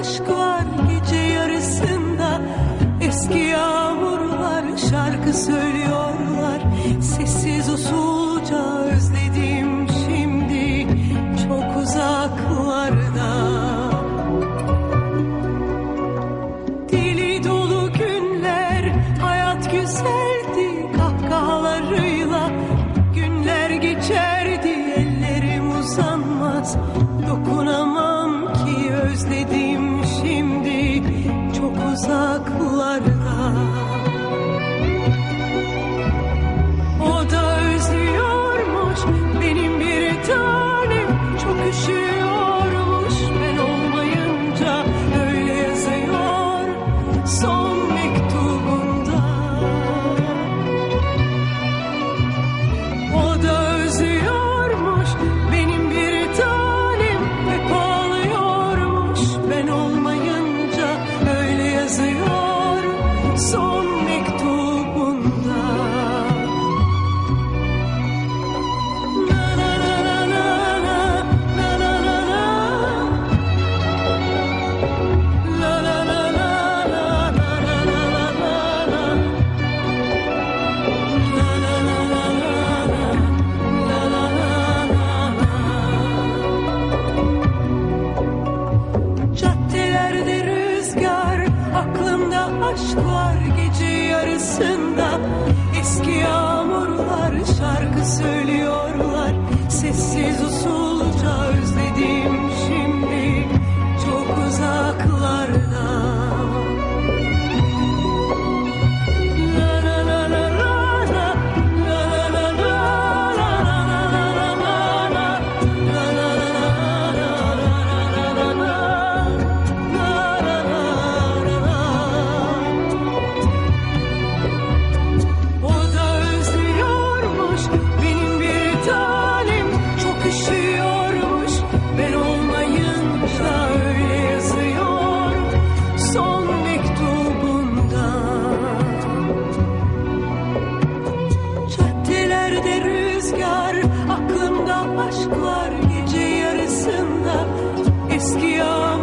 aşk var gece yarısında. Eski yağmurlar şarkı söylüyorlar. Sessiz usulca özledim şimdi. Çok uzaklarda. Deli dolu günler hayat güzeldi Kahkahalarıyla. Günler geçerdi Ellerim uzanmaz. Dokunamam ki özledim. senses. de rüzgar aklımda aşklar gece yarısında. Eski yağmur